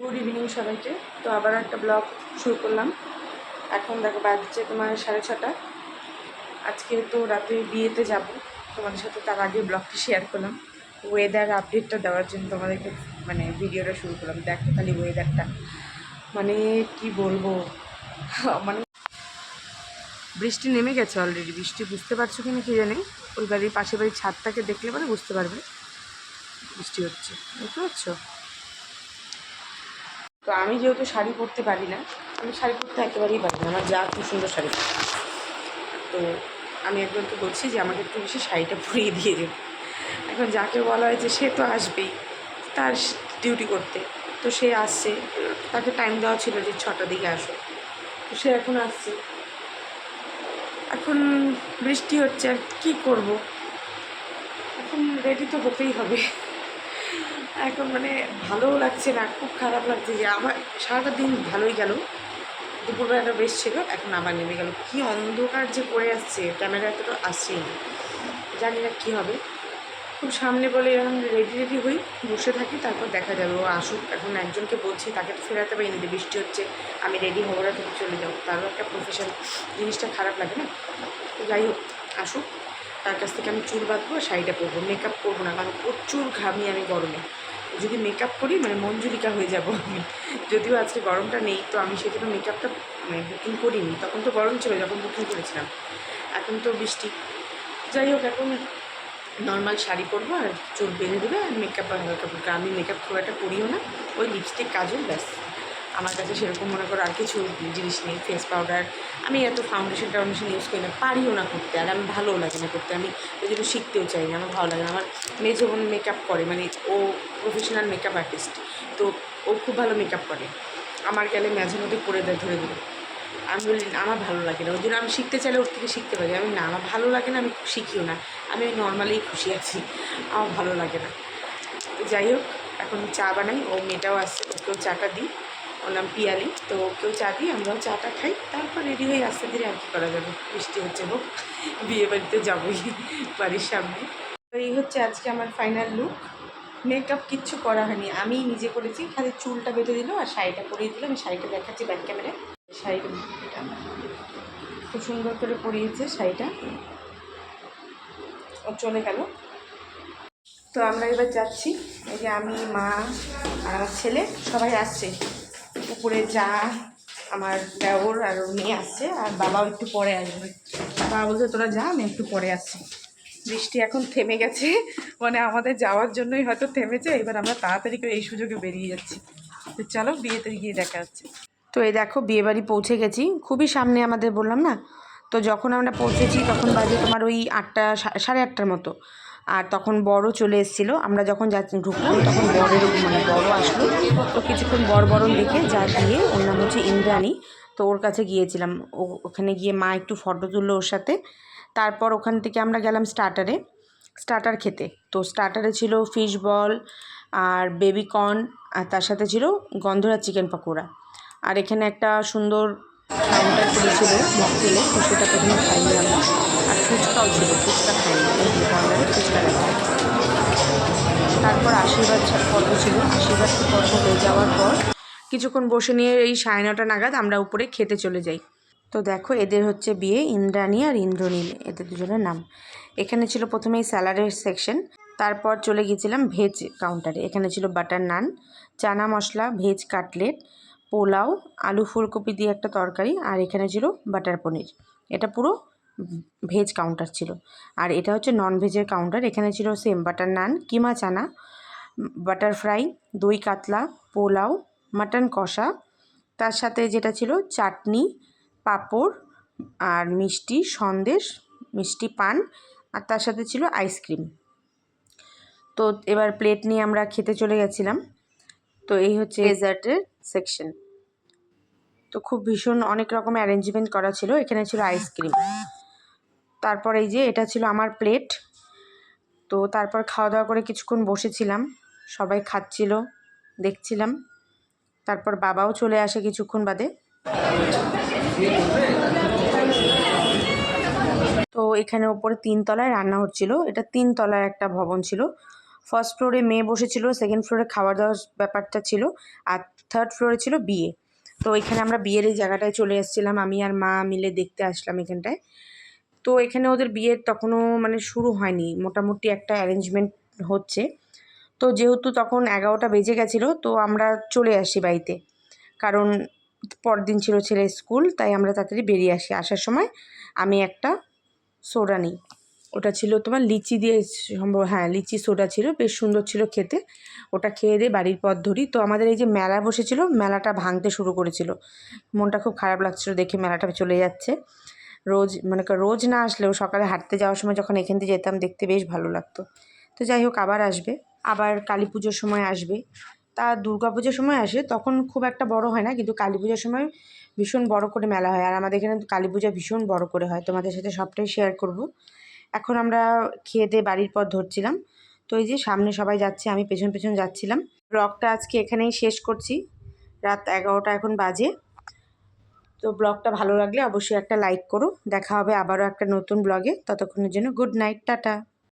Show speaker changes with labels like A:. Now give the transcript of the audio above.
A: Good evening সবাইকে। তো আবার একটা ব্লগ শুরু করলাম। এখন দেখো বাজছে তোমার সাড়ে ছটা। আজকে তো রাতে বিয়েতে যাব। তোমাদের সাথে তার আগে ব্লগটি শেয়ার করলাম। ওয়েদার আপডেটটা দেওয়ার জন্য তোমাদেরকে মানে ভিডিওটা শুরু করলাম। দেখো খালি ওয়েদারটা মানে কি বলব? মানে বৃষ্টি নেমে গেছে অলরেডি বৃষ্টি বুঝতে পারছ কিনা কি জানি? ওই বাড়ির পাশের বাড়ির ছাদটাকে দেখলে পরে বুঝতে পারবে। বৃষ্টি হচ্ছে। বুঝতে পারছ? তো আমি যেহেতু শাড়ি পরতে পারি না, আমি শাড়ি পরতে একেবারেই পারি না, আমার যা খুব সুন্দর শাড়ি। তো আমি একজনকে বলছি যে আমাকে একটু বেশি শাড়িটা পরিয়ে দিয়ে দেবে এখন যাকে বলা হয়েছে সে তো আসবেই, তার ডিউটি করতে। তো সে আসছে, তাকে টাইম দেওয়া ছিল যে ছটার দিকে আসো তো সে এখন আসছে। এখন বৃষ্টি হচ্ছে, আর কী করব? এখন রেডি তো হতেই হবে। এখন মানে ভালোও লাগছে না, খুব খারাপ লাগছে যে আমার সারাটা দিন ভালোই গেল। দুপুরবেলাটা বেশ ছিল, এখন আবার নেমে গেল। কি অন্ধকার যে পড়ে আসছে, ক্যামেরা এতটা আসছেই না। জানি না কী হবে। খুব সামনে বলে এখন রেডি রেডি হই, বসে থাকি, তারপর দেখা যাবে। ও আসুক, এখন একজনকে বলছি, তাকে তো ফেরাতে পারিনি, যে বৃষ্টি হচ্ছে, আমি রেডি হব না, তুমি চলে যাও। তারও একটা প্রফেশন জিনিসটা খারাপ লাগে না? তো যাই হোক, আসুক। তার কাছ থেকে আমি চুল বাঁধবো আর শাড়িটা পরবো মেকআপ করব না, কারণ প্রচুর ঘামি আমি গরমে। যদি মেকআপ করি মানে মঞ্জুরিকা হয়ে যাব আমি। যদিও আজকে গরমটা নেই, তো আমি সেজন্য মেকআপটা মানে বুকিং করিনি। তখন তো গরম ছিল, যখন বুকিং করেছিলাম। এখন তো বৃষ্টি। যাই হোক, এখন নর্মাল শাড়ি পরবো আর চোখ বেঁধে দেবে আর মেকআপ হালকা ফুলকা। আমি মেকআপ খুব একটা করিও না। ওই লিপস্টিক কাজল, ব্যাস। আমার কাছে সেরকম মনে করো আর কিছু জিনিস নেই ফেস পাউডার আমি এত ফাউন্ডেশন টাউন্ডেশন ইউজ করি না, পারিও না করতে, আর আমি ভালোও লাগে না করতে। আমি ওই জন্য শিখতেও চাই না, আমার ভালো লাগে না। আমার মেয়ে যখন মেকআপ করে মানে ও প্রফেশনাল মেকআপ আর্টিস্ট তো ও খুব ভালো মেকআপ করে। আমার গেলে মাঝে মধ্যে করে দেয় ধরে দিল আমি বলি, আমার ভালো লাগে না, ওই জন্য আমি শিখতে চাইলে ওর থেকে শিখতে পারি। আমি না, আমার ভালো লাগে না, আমি শিখিও না। আমি নর্মালি খুশি আছি, আমার ভালো লাগে না। যাই হোক, এখন চা বানাই, ও মেয়েটাও আসছে, ওকেও চাটা দিই। ওর নাম পিয়ালি। তো কেউ চা দিই, আমরাও চাটা খাই। তারপর রেডি হয়ে আস্তে ধীরে আর কি করা যাবে। বৃষ্টি হচ্ছে হোক, বিয়ে বাড়িতে যাবোই বাড়ির সামনে। তো এই হচ্ছে আজকে আমার ফাইনাল লুক মেকআপ কিচ্ছু করা হয়নি। আমি নিজে করেছি, খালি চুলটা বেঁধে দিল আর শাড়িটা পরিয়ে দিল। আমি শাড়িটা দেখাচ্ছি ব্যাক ক্যামেরায় শাড়িটা খুব সুন্দর করে পরিয়েছে শাড়িটা। ও চলে গেল। তো আমরা এবার যাচ্ছি। এই যে আমি, মা আর আমার ছেলে সবাই আসছে। উপরে যা, আমার দেওর আর মেয়ে আসছে আর বাবাও একটু পরে আসবে। বাবা বলছে, তোরা যা, আমি একটু পরে আসছি। বৃষ্টি এখন থেমে গেছে মানে আমাদের যাওয়ার জন্যই হয়তো থেমেছে, এবার আমরা তাড়াতাড়ি করে এই সুযোগে বেরিয়ে যাচ্ছি। তো চলো, বিয়েতে গিয়ে দেখা যাচ্ছে তো এই দেখো, বিয়েবাড়ি পৌঁছে গেছি। খুবই সামনে আমাদের বললাম না? তো যখন আমরা পৌঁছেছি, তখন বাজে তোমার ওই আটটা সাড়ে আটটার মতো। আর তখন বড় চলে এসেছিল। আমরা যখন যাচ্ছি ঢুকলাম তখন বড়ের মানে বড় আসলো। তো কিছুক্ষণ বড় বরণ দেখে যা দিয়ে ওর নাম হচ্ছে ইন্দ্রাণী। তো ওর কাছে গিয়েছিলাম। ও ওখানে গিয়ে মা একটু ফটো তুললো ওর সাথে। তারপর ওখান থেকে আমরা গেলাম স্টার্টারে স্টার্টার খেতে। তো স্টার্টারে ছিল ফিশ বল আর বেবি কর্ন আর তার সাথে ছিল গন্ধরা চিকেন পকোড়া। আর এখানে একটা সুন্দর কাউন্টার করেছিল মকটেলে তো সেটা প্রথমে খাইনি আমরা। আর ফুচকাও ছিল, ফুচকা খাইনি। ফুচকা তারপর আশীর্বাদ পর্ব ছিল। আশীর্বাদ পর্ব হয়ে যাওয়ার পর কিছুক্ষণ বসে নিয়ে এই সাড়ে নটা নাগাদ আমরা উপরে খেতে চলে যাই। তো দেখো, এদের হচ্ছে বিয়ে ইন্দ্রাণী আর ইন্দ্রনীল, এদের দুজনের নাম। এখানে ছিল প্রথমেই স্যালাডের সেকশন, তারপর চলে গিয়েছিলাম ভেজ কাউন্টারে। এখানে ছিল butter naan, chana masala, veg cutlet, pulao, আলু ফুলকপি দিয়ে একটা তরকারি, আর এখানে ছিল বাটার পনির। এটা পুরো ভেজ কাউন্টার ছিল। আর এটা হচ্ছে নন ভেজের কাউন্টার এখানে ছিল same butter naan keema chana butter fry দই কাতলা পোলাও মাটন কষা তার সাথে যেটা ছিল চাটনি পাঁপড় আর মিষ্টি সন্দেশ মিষ্টি পান আর তার সাথে ছিল আইসক্রিম তো এবার প্লেট নিয়ে আমরা খেতে চলে গেছিলাম। তো এই হচ্ছে ডেজার্টের সেকশন তো খুব ভীষণ অনেক রকমের অ্যারেঞ্জমেন্ট করা ছিল। এখানে ছিল আইসক্রিম তারপর এই যে এটা ছিল আমার প্লেট তো তারপর খাওয়া দাওয়া করে কিছুক্ষণ বসেছিলাম। সবাই খাচ্ছিল, দেখছিলাম। তারপর বাবাও চলে আসে কিছুক্ষণ বাদে। তো এখানে ওপরে তিনতলায় রান্না হচ্ছিল। এটা তিনতলায় একটা ভবন ছিল। ফার্স্ট ফ্লোরে মেয়ে বসেছিল সেকেন্ড ফ্লোরে খাওয়া দাওয়ার ব্যাপারটা ছিল, আর থার্ড ফ্লোরে ছিল বিয়ে। তো এখানে আমরা বিয়ের এই জায়গাটায় চলে এসেছিলাম। আমি আর মা মিলে দেখতে আসলাম এখানটায়। তো এখানে ওদের বিয়ের তখনও মানে শুরু হয়নি। মোটামুটি একটা অ্যারেঞ্জমেন্ট হচ্ছে। তো যেহেতু তখন এগারোটা বেজে গেছিল, তো আমরা চলে আসি বাড়িতে। কারণ পরদিন ছিল ছেলের স্কুল, তাই আমরা তাড়াতাড়ি বেরিয়ে আসি। আসার সময় আমি একটা সোডা নিই। ওটা ছিল তোমার লিচি দিয়ে সম্ভব হ্যাঁ লিচি সোডা ছিল, বেশ সুন্দর ছিল খেতে। ওটা খেয়ে দিয়ে বাড়ির পথ ধরি। তো আমাদের এই যে মেলা বসেছিল, মেলাটা ভাঙতে শুরু করেছিল। মনটা খুব খারাপ লাগছিল দেখে মেলাটা চলে যাচ্ছে। রোজ মানে রোজ না আসলেও সকালে হাঁটতে যাওয়ার সময় যখন এখান দিয়ে যেতাম দেখতে বেশ ভালো লাগতো। তো যাই হোক, আবার আসবে। আবার কালী পুজোর সময় আসবে। তা দুর্গা পুজোর সময় আসে, তখন খুব একটা বড় হয় না, কিন্তু কালী পুজোর সময় ভীষণ বড় করে মেলা হয়। আর আমাদের এখানে কালী পূজা ভীষণ বড় করে হয়। তোমাদের সাথে সবটাই শেয়ার করব। এখন আমরা খেয়ে দিয়ে বাড়ির পথ ধরছিলাম। তো এই যে সামনে সবাই যাচ্ছে, আমি পেছন পেছন যাচ্ছিলাম। ব্লগটা আজকে এখানেই শেষ করছি। রাত এগারোটা এখন বাজে। তো ব্লগটা ভালো লাগলে অবশ্যই একটা লাইক করো। দেখা হবে আবারও একটা নতুন ব্লগে। ততক্ষণের জন্য গুড নাইট, টাটা।